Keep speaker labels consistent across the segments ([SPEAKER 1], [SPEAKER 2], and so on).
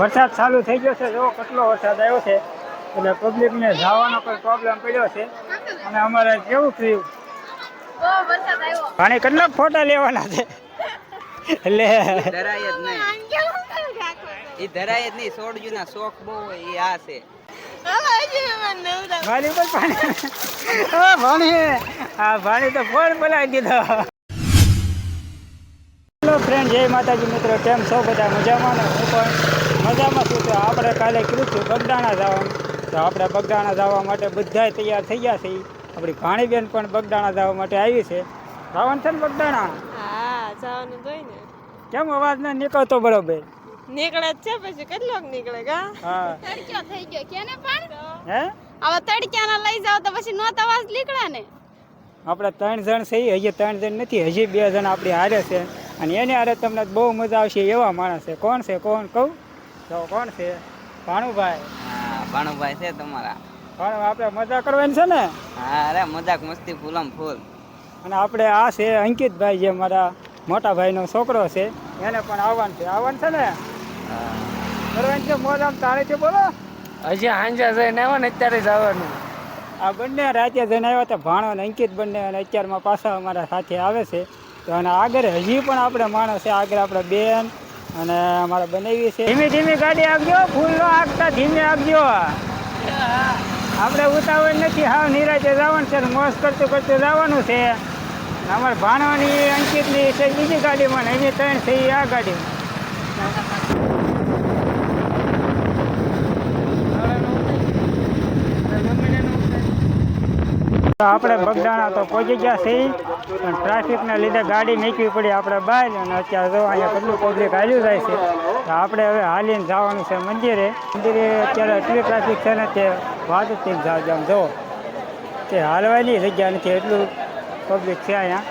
[SPEAKER 1] વરસાદ ચાલુ થઈ ગયો છે જો કેટલો વરસાદ આવ્યો છે એટલે પબ્લિકને જવાનો કોઈ પ્રોબ્લેમ પડ્યો છે. અને અમારે કેવું થયું?
[SPEAKER 2] બહુ વરસાદ
[SPEAKER 1] પાણી કેટલા ફોટા લેવાના છે? એટલે
[SPEAKER 3] ધરાય જ નહીં. એ ધરાય જ નહીં. સોડજુ ના શોખ બહુ એ આ છે.
[SPEAKER 1] મારી પાણી? તો ફોન બોલાવી દીધો. હેલો ફ્રેન્ડ જય માતાજી મિત્રો. કેમ છો? બધા મજામાં ને? હું પણ મજામાં છું તો આપણે કાલે કીધું છું બગડાણા જવાનું. તો આપણે બગડાણા જવા માટે બધાય તૈયાર થઈ ગયા છે. આપણી ભાણીબેન પણ બગડાણા જવા માટે આવી છે. જવાનું છે ને બગડાણા
[SPEAKER 2] હા જવાનું તો ને.
[SPEAKER 1] કેમ અવાજ ના નીકળતો બરોબર?
[SPEAKER 2] નીકળે જ છે પછી કેટલોક નીકળે ગા?
[SPEAKER 1] હા.
[SPEAKER 2] તડક્યો થઈ ગયો. કેને પણ?
[SPEAKER 1] હે?
[SPEAKER 2] હવે તડક્યાના લઈ જાવ તો પછી નો તવાજ નીકળે ને.
[SPEAKER 1] આપણે ત્રણ જણ છે હજી ત્રણ જણ નથી. હજી બે જણ આપણી હારે છે. અને એને હારે તમને બહુ મજા આવશે એવા માણસ છે. કોણ છે? કોણ? કહું? તો કોણ છે? ભાણુભાઈ
[SPEAKER 3] હા ભાણુભાઈ છે તમારા.
[SPEAKER 1] પણ આપણે મજા કરવાની છે ને?
[SPEAKER 3] હા અરે મજાક મસ્તી ફૂલમ ફૂલ.
[SPEAKER 1] અને આપણે આ છે અંકિતભાઈ જે મારા મોટા ભાઈનો છોકરો છે એને પણ આવવાનું છે. આવવાનું છે ને? કરવાની છે મોજ આમ છે બોલો.
[SPEAKER 4] હજી હાંજા જઈને આવ્યો ને અત્યારે જ આવવાનું.
[SPEAKER 1] આ બંને રાતે જઈને આવ્યા તો ભાણો અને અંકિત બંને અને અત્યારમાં પાછા અમારા સાથે આવે છે. તો અને આગળ હજી પણ આપણે માણસ છે આગળ આપણે બેન અને અમારે બનાવી છે. ધીમે ધીમે ગાડી આગજો ફૂલ નો આગતા ધીમે આગજો. આપણે ઉતાવળ નથી, હાવ નિરાજે જવાનું છે મોજ કરતું કરતું જવાનું છે. અમારે ભાણવાની અંકિતની છે બીજી ગાડીમાં એની ત્રણ છે આ ગાડી. તો આપણે બગદાણા તો પહોંચી ગયા છીએ. પણ ટ્રાફિકના લીધે ગાડી નીકળવી પડી. આપણે બહાર અને અત્યારે જો અહીંયા કેટલું પબ્લિક હાલ્યું જાય છે. તો આપણે હવે હાલીને જવાનું છે મંદિરે. મંદિરે અત્યારે એટલી ટ્રાફિક છે ને તે વાત જ થઈ જાવ જો તે હાલવાની જગ્યા નથી. એટલું પબ્લિક છે અહીંયા.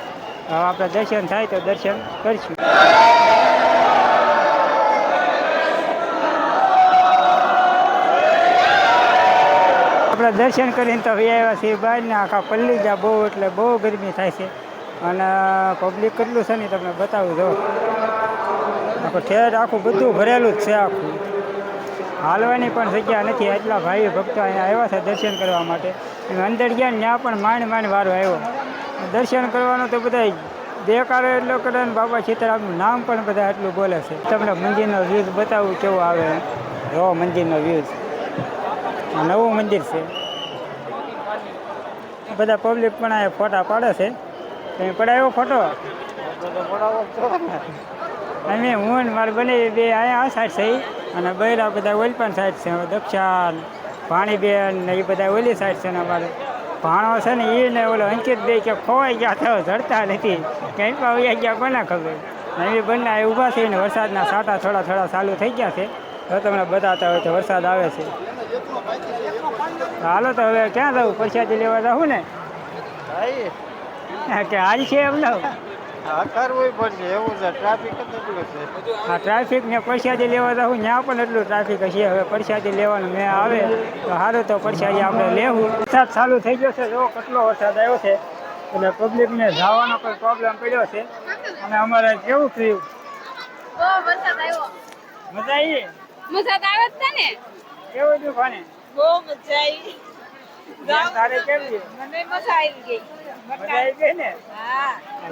[SPEAKER 1] હવે આપણે દર્શન થાય તો દર્શન કરીશું. આપણે દર્શન કરીને તો આવ્યા છીએ બહાર ને આખા પલ્લી જ્યાં બહુ, એટલે બહુ ગરમી થાય છે. અને પબ્લિક કેટલું છે ને તમને બતાવું, જો. આખું ઠેર આખું બધું ભરેલું જ છે આખું. હાલવાની પણ જગ્યા નથી. એટલા ભાઈ ભક્તો અહીંયા આવ્યા છે દર્શન કરવા માટે. અંદર ગયા ને ત્યાં પણ માંડ માંડ વારો આવ્યો. દર્શન કરવાનું તો બધા દેકારો એટલો કરે ને બાબા સીતારામનું નામ પણ બધા એટલું બોલે છે. તમને મંદિરનો વ્યૂઝ બતાવું કેવો આવે જો, મંદિરનો વ્યૂઝ નવું મંદિર છે. બધા પબ્લિક પણ અહીંયા ફોટા પાડે છે. તમે પડાયો ફોટો? અમે હું ને મારે બને બે અહીંયા આ સાઈડ છે અને બૈરા બધા ઓલી પણ સાઈડ છે. દક્ષાન પાણીબેન ને એ બધા ઓલી સાઈડ છે ને અમારે. ભાણો છે ને એ ને ઓલો અંકિત બે કે ખોવાઈ ગયા થયો જડતા નથી. ક્યાંય પણ આવી ગયા કોને ખબર? ને બંને ઊભા ઊભા થઈને વરસાદના સાટા થોડા થોડા ચાલુ થઈ ગયા છે. તો તમને બતાવતા હોય તો વરસાદ આવે છે. હાલો તો હવે ક્યાં જવું પ્રસાદી લેવા જવું ને? કે હાલ છે એમ ના
[SPEAKER 4] કરવું પડશે એવું છે. ટ્રાફિક કેટલું છે.
[SPEAKER 1] આ ટ્રાફિકને ને પ્રસાદી લેવા જવું ત્યાં પણ એટલું ટ્રાફિક હશે. હવે પરસાદી લેવાનું મેં આવે તો સારું તો પરસાદી આપણે લેવું. વરસાદ ચાલુ થઈ ગયો છે. જો કેટલો વરસાદ આવ્યો છે. એટલે પબ્લિકને જવાનો કોઈ પ્રોબ્લેમ પડ્યો છે. અને અમારે કેવું થયું?
[SPEAKER 2] બહુ વરસાદ આવ્યો.
[SPEAKER 1] મજા આવી
[SPEAKER 2] મજા તો આવે જ છે ને.
[SPEAKER 1] કેવું થયું પાણી
[SPEAKER 2] બહુ મજા આવી
[SPEAKER 1] તારે કેવું?
[SPEAKER 2] મને મજા આવી ગઈ.
[SPEAKER 1] ને.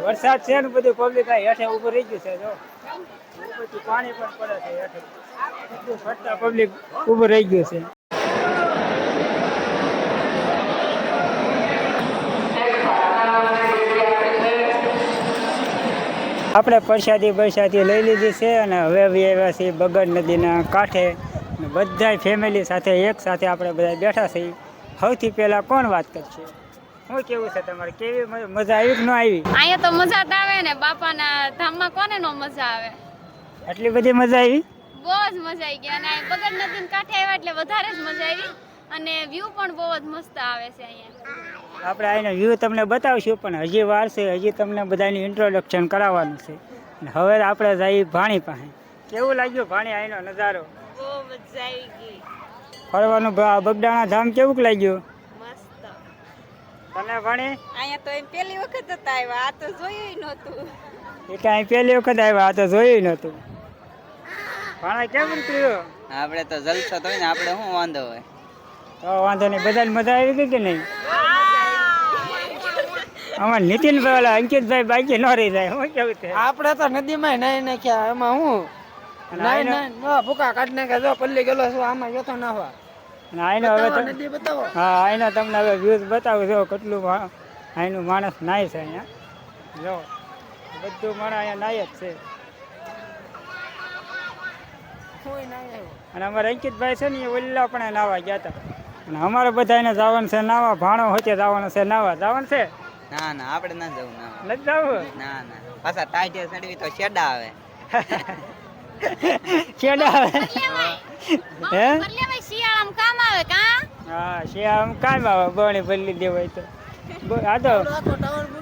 [SPEAKER 1] વરસાદ છે ને બધું પબ્લિક આ હેઠે ઊભું રહી ગયું છે જો. પછી પાણી પણ પડે છે હેઠે. બધું ફરતા પબ્લિક ઊભું રહી ગયું છે. આપણે પ્રસાદી પ્રસાદી લઈ લીધી છે અને હવે આવી આવ્યા છીએ બગડ નદીના કાંઠે. બધા ફેમિલી સાથે એક સાથે આપણે બધા બેઠા છીએ. સૌથી પહેલાં કોણ વાત કરશે? શું કેવું છે તમારે? કેવી મજા આવી કે ન આવી?
[SPEAKER 2] અહીંયા તો મજા જ આવે ને. બાપાના ધામમાં કોને નો મજા આવે?
[SPEAKER 1] આટલી બધી મજા આવી?
[SPEAKER 2] બહુ જ મજા આવી ગઈ. અને બગડ નદી કાંઠે આવ્યા એટલે વધારે જ મજા આવી. અને વ્યૂ પણ બહુ જ મસ્ત આવે છે અહીંયા.
[SPEAKER 1] આપણે આનો વ્યૂ તમને બતાવશું પણ હજી વાર છે. હજી તમને બધાની ઇન્ટ્રોડક્શન કરાવવાનું છે. અને હવે આપણે જઈએ ભાણી પાસે. કેવું લાગ્યું ભાણી અહીંનો નજારો?
[SPEAKER 2] બહુ મજા આવી ગઈ.
[SPEAKER 1] ફરવાનું બગડાણા ધામ કેવું લાગ્યું? તને ભણી
[SPEAKER 2] અહીંયા તો એમ પહેલી વખત હતા આવ્યા. આ તો જોયું નહોતું.
[SPEAKER 1] એ કાંઈ પહેલી વખત આવ્યા આ તો જોયું નહોતું. ભણાય કેમ થયું?
[SPEAKER 3] આપણે તો જલસો તો હોય ને આપણે શું વાંધો હોય?
[SPEAKER 1] તો વાંધો નહીં બધાને મજા આવી ગઈ કે નહીં? અમારે નીતિનભાઈ ઓલા અંકિતભાઈ બાકી ન રહી જાય હું કેવું છે?
[SPEAKER 5] આપણે તો નદીમાં નાઈ નાખ્યા એમાં હું? નાઈ નાઈ નો ભૂકા કાઢ નાખ્યા જો પલ્લી ગયેલો છું આમાં જતો નાહવા.
[SPEAKER 1] અને આઈનો હવે હા આઈનો તમને હવે વ્યૂઝ બતાવું જો કેટલું આઈનું માણસ નાય છે અહીંયા. જો બધું માણસ અહીંયા નાય જ છે.
[SPEAKER 5] કોઈ નાઈ
[SPEAKER 1] અને અમારે અંકિતભાઈ છે ને એ ઓલ્લા પણ નાવા ગયા હતા. અને અમારે બધા એને જવાનું છે નાવા ભાણો હોતે જવાનું છે નાવા. જવાનું છે?
[SPEAKER 3] ના ના આપણે ના જવું ના
[SPEAKER 1] નથી જવું?
[SPEAKER 3] ના ના. પાછા ટાઈટે ચડવી તો શેડા આવે.
[SPEAKER 1] છેડા આવે? હે?
[SPEAKER 2] શિયાળામાં કામ આવે કા?
[SPEAKER 1] હા છે આમ કામ આવે. બની બદલી દેવાય તો. બ- આ તો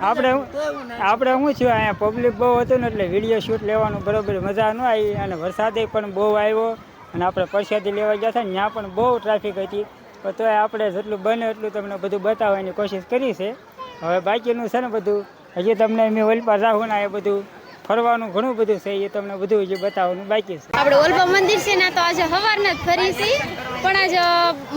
[SPEAKER 1] આપણે હું- આપણે શું થયું અહીંયા? પબ્લિક બહુ હતું ને એટલે વીડિયો શૂટ લેવાનું બરોબર મજા ન આવી. અને વરસાદે પણ બહુ આવ્યો. અને આપણે પરસાદી લેવા ગયા હતા ત્યાં પણ બહુ ટ્રાફિક હતી. પણ તોય આપણે જેટલું બને એટલું તમને બધું બતાવવાની કોશિશ કરી છે. હવે બાકીનું છે ને બધું? હજી તમને મેં ઓલપા જાઉં ને એ બધું. ફરવાનું ઘણું બધું છે એ તમને બધું હજી બતાવવાનું બાકી છે.
[SPEAKER 2] આપણે ઓલપા મંદિર છે ને તો આજે સવારના જ ફરી છે પણ આજ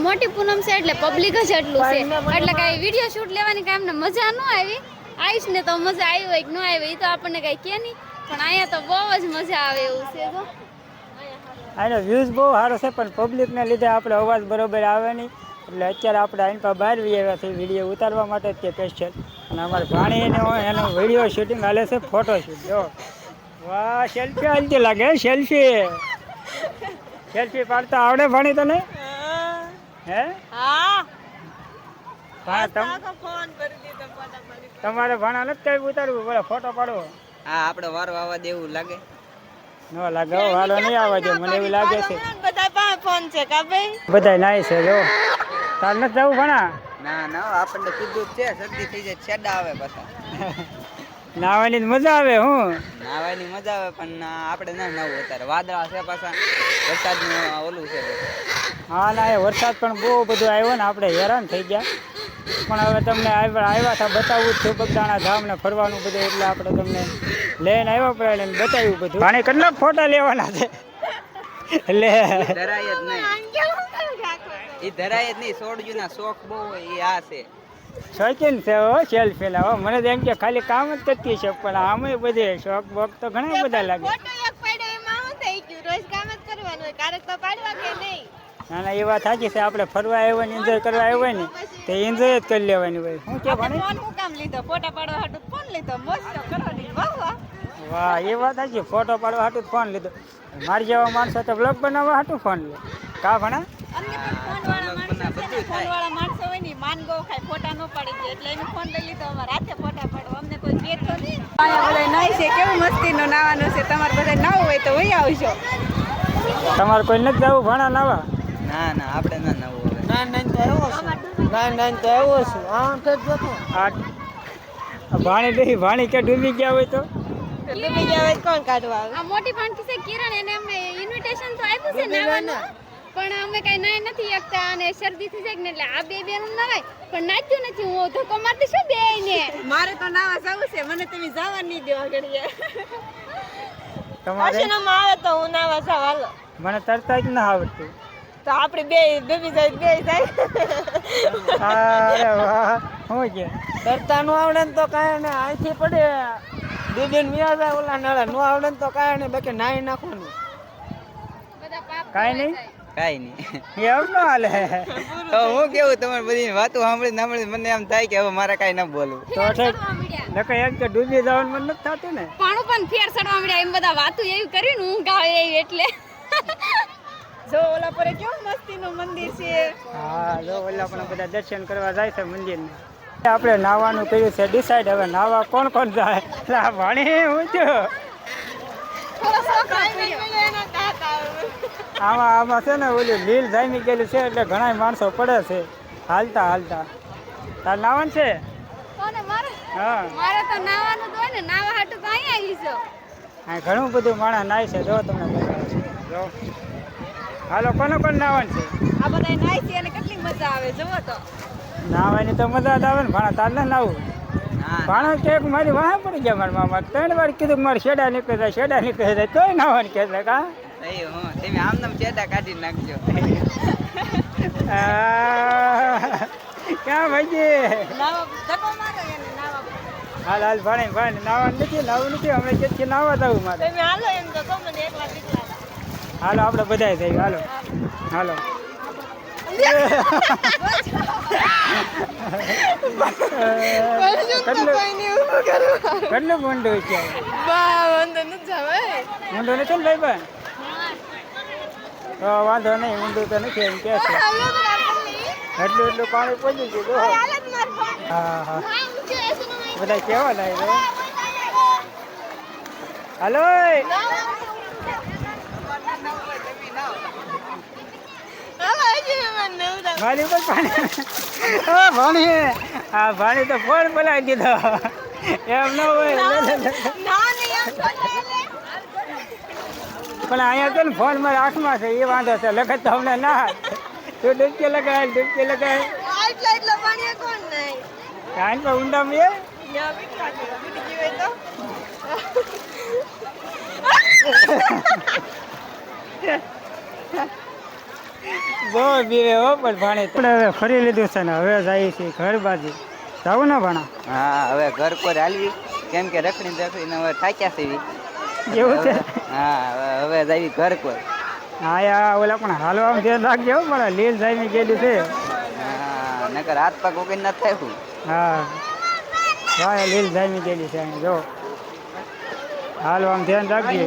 [SPEAKER 2] મોટી પૂનમ છે એટલે પબ્લિક જ એટલું છે. એટલે કાંઈ વીડિયો શૂટ લેવાની કાંઈ અમને મજા ન આવી. આવીશ ને તો મજા આવી હોય કે ન આવી એ તો આપણને કાંઈ કે નહીં. પણ અહીંયા તો બહુ જ મજા આવે એવું છે તો
[SPEAKER 1] આનો વ્યૂઝ બહુ સારો છે પણ પબ્લિકને લીધે આપણે અવાજ બરોબર આવે નહીં. એટલે અત્યારે આપણે આઈન પર બહાર આવ્યા વીડિયો ઉતારવા માટે જ તે સ્પેશિયલ અને અમારે ભાણી એનો એનો વીડિયો શૂટિંગ હાલે છે ફોટો શૂટ જો. વાહ સેલ્ફી હાલતી લાગે સેલ્ફી સેલ્ફી પાડતા આવડે ભાણી તને? હે? હા. તમારે ભાણા નથી કઈ ઉતારવું? બોલે ફોટો પાડવો
[SPEAKER 3] હા આપણે વાર વાવા દેવું લાગે.
[SPEAKER 1] ન લાગે વારો નહીં આવવા દે મને એવું લાગે છે.
[SPEAKER 5] બધા પાસે ફોન છે કા ભાઈ?
[SPEAKER 1] બધા નાય છે જો. તાર નથી જવું ભણા?
[SPEAKER 3] ના ના આપણને કીધું છે શરદી થઈ જાય શેડા આવે પાછા.
[SPEAKER 1] નાવાની મજા આવે હું.
[SPEAKER 3] નાવાની મજા આવે પણ ના, આપણે ના નવું અત્યારે. વાદળા છે પાછા વરસાદનું ઓલું છે
[SPEAKER 1] હા ના એ વરસાદ પણ બહુ બધો આવ્યો ને આપણે હેરાન થઈ ગયા. પણ હવે તમને આવ્યા આવ્યા હતા બતાવવું જ છે બગદાણા ધામ ને ફરવાનું બધું એટલે આપણે તમને લઈને આવ્યા પડે બતાવ્યું બધું. પાણી કેટલા ફોટા લેવાના છે? એટલે
[SPEAKER 3] ડરાય જ નહીં. એ ધરાય જ નહીં સોડજુ ના શોખ બહુ હોય એ આ છે.
[SPEAKER 1] શોખીન છે હો સેલ્ફી ફેલાવો મને તો એમ કે ખાલી કામ જ કરતી છે પણ આમે બધે શોખ બોખ તો ઘણા બધા લાગે. ના ના એ વાત સાચી છે. આપણે ફરવા આવ્યા ને એન્જોય કરવા આવ્યા ને તો એન્જોય જ કરી લેવાની ભાઈ હું કે ભાણી?
[SPEAKER 5] ફોન હું કામ લીધો? ફોટા પાડવા હાટુ ફોન લીધો? મસ્ત કરવાની વાહ વાહ.
[SPEAKER 1] વાહ એ વાત સાચી. ફોટો પાડવા હાટું ફોન લીધો. મારી જેવા માણસો તો બ્લોગ બનાવવા હાટું ફોન લે. કા ભણા?
[SPEAKER 5] અમને પણ ફોન વાળા માણસો છે ને ફોન વાળા માણસો હોય ને માન ગો ખાય ફોટા ન પાડી દે. એટલે એને ફોન લઈ લીધો અમારે હાથે ફોટા પાડો અમને કોઈ કે તો નહીં. અહીંયા બધા નાય છે કેવું મસ્તીનો નાવાનું છે? તમારે બધા નાવું હોય તો વહી આવજો.
[SPEAKER 1] તમારે કોઈ નથી જવું ભણા નાવા?
[SPEAKER 3] ના ના આપણે ના નવું હવે.
[SPEAKER 5] ના ના તો આવ્યો છું. ના ના તો આવ્યો છું. આ તો જતો.
[SPEAKER 1] આ આ ભાણી નહીં ભાણી કે ડૂબી ગયા હોય તો?
[SPEAKER 5] ડૂબી ગયા હોય કોણ કાઢવા આવે?
[SPEAKER 2] આ મોટી ભાણકી છે કિરણ એને અમે ઇન્વિટેશન તો આપ્યું છે નાવાનું. પણ અમે કઈ નાય નથી એકતા અને શરદી થઈ જાય ને એટલે આ બે બેન નવાય પણ નાચ્યું નથી હું ધક્કો મારતી શું બે ને?
[SPEAKER 5] મારે તો નાવા જવું છે મને તમે જવા નહીં દેવા ઘડીએ
[SPEAKER 1] તમારે?
[SPEAKER 5] આવે તો હું નાવા જાવ હાલો.
[SPEAKER 1] મને તરતા જ ના આવડતું.
[SPEAKER 5] તો આપણે બે ડૂબી જાય બે જાય.
[SPEAKER 1] અરે વાહ શું કે?
[SPEAKER 5] તરતા નું આવડે ને તો કાંઈ ને અહીંથી પડે. ડૂબીને મિયા જાય ઓલા નળે નું આવડે ને તો કાંઈ ને બાકી નાઈ નાખવાનું.
[SPEAKER 2] કાય
[SPEAKER 1] કાંઈ નહીં?
[SPEAKER 3] કાંઈ નહીં.
[SPEAKER 1] એમ ન હાલે
[SPEAKER 3] તો હું કેવું તમારી બધી વાતો સાંભળી સાંભળી મને એમ થાય કે હવે મારે કાંઈ ન બોલવું.
[SPEAKER 1] તો ઠીક. નકર એમ કે ડૂબી જવાનું મન નથી થતું ને.
[SPEAKER 2] પણ પણ ફેર ચડવા મળ્યા એમ બધા વાતું એવી કરી ને હું ગાવે એવી એટલે.
[SPEAKER 5] જો ઓલા પર કેવું મસ્તીનું મંદિર છે.
[SPEAKER 1] હા જો ઓલા પણ બધા દર્શન કરવા જાય છે મંદિરને. આપણે નાવાનું કર્યું છે. ડિસાઈડ હવે નાવા કોણ કોણ જાય. એટલે ભણી હું છું. આમાં આમાં છે ને ઓલી લીલ જામી ગયેલી છે એટલે ઘણા માણસો પડે છે. હાલતા હાલતા. તાર નાવન છે?
[SPEAKER 2] કોને?
[SPEAKER 1] હા.
[SPEAKER 2] મારે તો નાવાનું તો હોય ને. નાવા હાટું તો અહીંયા આવી છો
[SPEAKER 1] આ ઘણું બધું માણસ નાય છે. જો તમને જો. હાલો કોને કોણ નાવન છે?
[SPEAKER 5] આ બધા નાય છે અને કેટલી મજા આવે જુઓ તો.
[SPEAKER 1] નાવાની તો મજા જ આવે ને. ભાણા તાર ના નાવું? ભાણા કે મારી વાહ પડી ગયા મારા મામા. ત્રણ વાર કીધું મારે શેડા નીકળી જાય શેડા નીકળી જાય. તોય નાવાનું કે છે કા
[SPEAKER 3] તમે આમ નામ ચેડા કાઢી નાખજો.
[SPEAKER 1] ક્યાં ભાઈ
[SPEAKER 5] નાવા ધક્કો મારો એને નાવા.
[SPEAKER 1] હાલ હાલ ભાણે ભાણે. નાવાનું નથી નાવું નથી. અમે કે નાવા જવું મારે?
[SPEAKER 5] હાલો એમ તો મને એકલા
[SPEAKER 1] હાલો આપણે બધાય થઈ હાલો. હાલો. કેટલું મોંડું છે? મોંડું નથી ને ભાઈ? વાંધો નહીં ઊંધું તો નથી એમ કે છે એટલું એટલું પાણી પહોંચી ગયું હા હા બધા કેવા લાગે હાલો ભાણી ઉપર પાણી હા ભાણી હા ભાણી તો ફોન બોલાવી દીધો એમ ન હોય પણ અહીંયા તો ને ફોનમાં આંખમાં છે એ વાંધો છે લખત તો અમને ના તું ડૂબકી લગાય ડૂબકી લગાય. કાન પણ ઊંડા મેં બહુ બીવે હો પણ ભાણે પણ હવે ફરી લીધું છે ને હવે જાય છે ઘર બાજુ. જાવું ને ભાણા?
[SPEAKER 3] હા હવે ઘર પર હાલવી. કેમ કે રખડી રખડીને હવે થાક્યા છે.
[SPEAKER 1] એવું છે?
[SPEAKER 3] હા હવે- જાવી ઘર કોઈ.
[SPEAKER 1] હા યા ઓલા પણ હાલવા ધ્યાન રાખજો હો, પણ લીલ જામી ગયેલી છે.
[SPEAKER 3] હા નકર હાથ પગ ઉગી ન થાય
[SPEAKER 1] હા. ભાઈ લીલ જામી ગયેલી છે અહીં જો. હાલવા ધ્યાન રાખજે.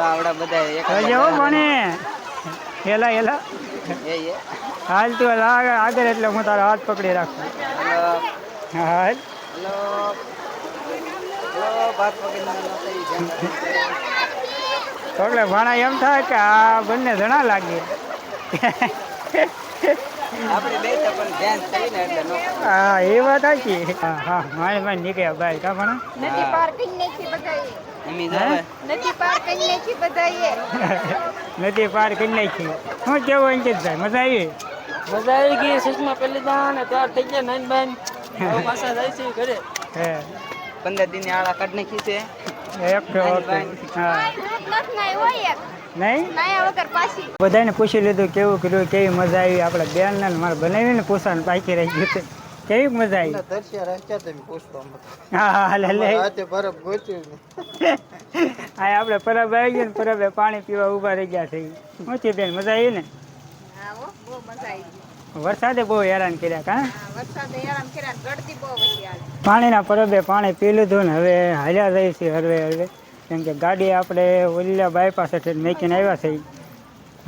[SPEAKER 3] આવડા બધા એક જ
[SPEAKER 1] જવો ભણે. હેલા
[SPEAKER 3] એ
[SPEAKER 1] હાલ તું આગળ આગળ એટલે હું તારો હાથ પકડી રાખું.
[SPEAKER 3] હલો.
[SPEAKER 1] પકડે ભાણા એમ થાય કે આ બંને જણા લાગે.
[SPEAKER 3] એટલે
[SPEAKER 1] હા એ વાત સાચી હા હા માય માય નીકળ્યા ભાઈ. કા ભણા?
[SPEAKER 5] નદી પાર કરી નાખી બધાએ.
[SPEAKER 3] એમી
[SPEAKER 5] પાર કરી નાખી બધાએ.
[SPEAKER 1] નદી પાર કરી નાખી શું કેવું અંકિતભાઈ મજા આવી?
[SPEAKER 6] મજા આવી ગઈ. સુષ્મા પેલી દાન ને ત્યાર થઈ ગયા નાઈન બાઈન પાછા જાય છે ઘરે.
[SPEAKER 1] હે.
[SPEAKER 3] પંદર દિન આળા કાઢ નાખી છે.
[SPEAKER 1] બધાને પૂછી લીધું કેવું કર્યું કેવી મજા આવી? આપણે બેન ને મારે બનાવીને પૂછવાનું પાકી રહી ગયું કેવી મજા આવી?
[SPEAKER 4] દર્શિયા રાખ્યા
[SPEAKER 1] હા હા આપણે પરબ આવી ગયા ને પરબે પાણી પીવા ઊભા રહી ગયા થઈ ઓછી બેન મજા આવી ને?
[SPEAKER 5] હા હો બહુ મજા આવી.
[SPEAKER 1] વરસાદે બહુ હેરાન કર્યા કા?
[SPEAKER 5] હા વરસાદે હેરાન કર્યા ગળતી બહુ વધી આવી
[SPEAKER 1] પાણીના પરબે પાણી પી લીધું ને હવે હાલ્યા જાય છે હરવે હરવે. કેમ કે ગાડી આપણે ઓલિયા બાયપાસ હેઠળ મેકીને આવ્યા છે.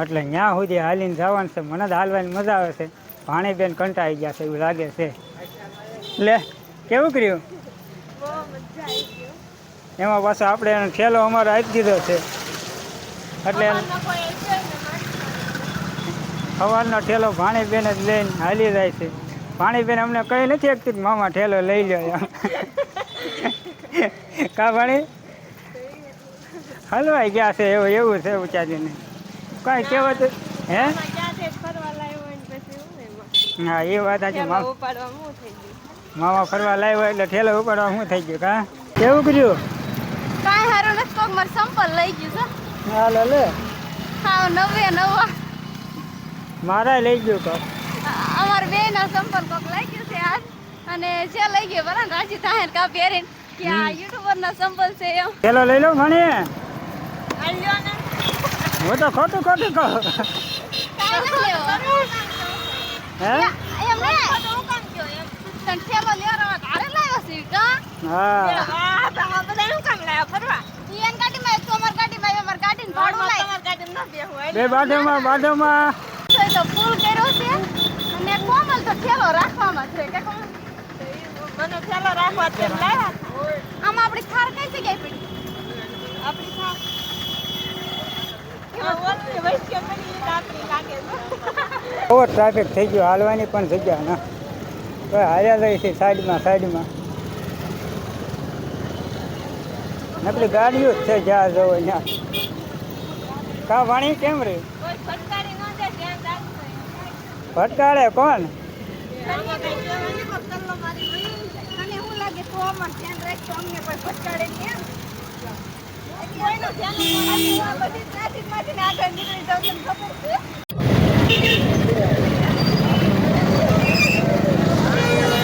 [SPEAKER 1] એટલે ત્યાં સુધી હાલીને જવાનું છે. મને તો હાલવાની મજા આવે છે. પાણી બેન કંટાળી ગયા છે એવું લાગે છે. લે કેવું કર્યું? એમાં પાછો આપણે એનો ઠેલો અમારો આપી દીધો છે. એટલે સવારનો ઠેલો ભાણીબેન જ લઈને હાલી જાય છે. ભાણીબેન અમને કહી નથી એક કે મામા ઠેલો લઈ લો. એમ કા ભાણી? હલવાઈ ગયા છે એવું એવું છે ઉચારીને કાંઈ કહેવત હે? હા એ વાત આજે મામા ફરવા લાવ્યો એટલે ઠેલો ઉપાડવા શું થઈ ગયું કા? કેવું કર્યું?
[SPEAKER 2] કાંઈ હારું નથી કોક મારે સંપલ લઈ ગયું છે.
[SPEAKER 1] હા લે લે.
[SPEAKER 2] હા નવે નવા.
[SPEAKER 1] મારા લઈ ગયું તો.
[SPEAKER 2] અમાર બે ના સંપલ કોક લઈ ગયો છે આજ. અને જે લઈ ગયો બરાબર રાજી થાય કા પહેરીને કે આ યુટ્યુબર ના સંપલ છે એમ.
[SPEAKER 1] પેલો લઈ લો
[SPEAKER 5] ઘણી
[SPEAKER 1] હું તો ખોટું ખોટું કહું.
[SPEAKER 2] કાંઈ નથી લેવો.
[SPEAKER 1] હે?
[SPEAKER 2] એમ ને હું કામ કયો એમ તને ઠેલો લેવા તારે લાવ્યો છે કા?
[SPEAKER 1] હા.
[SPEAKER 5] આ બધા શું કામ લાવ્યા ફરવા?
[SPEAKER 2] ઈ એન ગાડીમાં એક તો અમાર અમાર ગાડીને ભાડું લાય.
[SPEAKER 1] બે બાજુમાં બાજુમાં.
[SPEAKER 2] તો એ તો ફૂલ કર્યો છે. અને કોમલ તો ઠેલો રાખવામાં છે કે કોમલ
[SPEAKER 5] મને ઠેલો રાખવા તેમ લાવ્યા
[SPEAKER 2] આમાં આપણી થાર કઈ જગ્યાએ પડી?
[SPEAKER 5] આપણી રાત્રી
[SPEAKER 1] બહુ ટ્રાફિક થઈ ગયો. હાલવાની પણ જગ્યા ના. તો હાલ્યા જાય છે સાઈડમાં સાઈડમાં. નકલી ગાડીઓ જ છે જ્યાં જવો ત્યાં. કા વાણી કેમ રે
[SPEAKER 5] કોઈ ફટકારી ન જાય ધ્યાન રાખજો
[SPEAKER 1] ભટકાળે કોણ?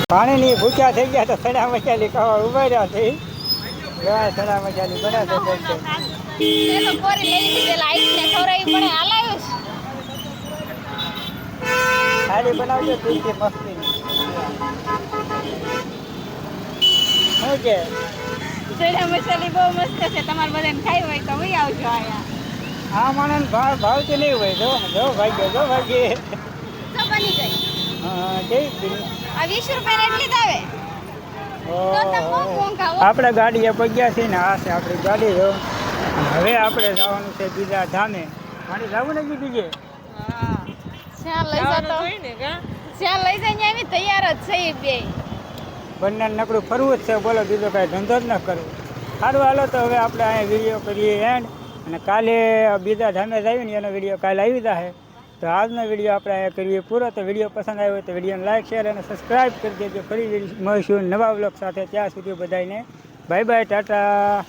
[SPEAKER 5] પાણી
[SPEAKER 1] ની ભૂખ્યા થઈ ગયા તો સડા મચાલી કવા ઊભા રહ્યા ગયા સડા મચાલી બનાવે
[SPEAKER 2] હાલાયું
[SPEAKER 1] સાડી બનાવજો તીખી મસ્તી. શું કે?
[SPEAKER 5] ચણા મસાલી બહુ મસ્ત છે તમારે બધાને ખાઈ હોય તો હું આવજો આયા
[SPEAKER 1] આ માણસ ભાવ ભાવતી નહીં હોય જો જો ભાગ્ય જો ભાગ્ય.
[SPEAKER 2] તો બની ગઈ
[SPEAKER 1] હા કેવી
[SPEAKER 2] આ વીસ રૂપિયા એટલી જ આવે હો.
[SPEAKER 1] આપણે ગાડીએ પગ્યા છીએ ને આ છે આપણી ગાડી જો. હવે આપણે જવાનું છે બીજા ધામે. મારે જવું નથી બીજે
[SPEAKER 2] જ્યાં લઈ જતો. જ્યાં લઈ જાય ત્યાં એવી તૈયાર જ છે એ બે.
[SPEAKER 1] બંને નકરું ફરવું જ છે બોલો બીજો કાંઈ ધંધો જ ન કરવો સારું હાલો તો હવે આપણે અહીંયા વીડિયો કરીએ એન્ડ અને કાલે બીજા ધામે જઈએ ને એનો વીડિયો કાલે આવી જાય તો આજનો વીડિયો આપણે અહીંયા કરીએ પૂરો. તો વીડિયો પસંદ આવ્યો હોય તો વિડીયોને લાઈક શેર અને સબસ્ક્રાઈબ કરી દેજો. ફરી મળીશું નવા બ્લોગ સાથે. ત્યાં સુધી બધાને બાય બાય ટાટા.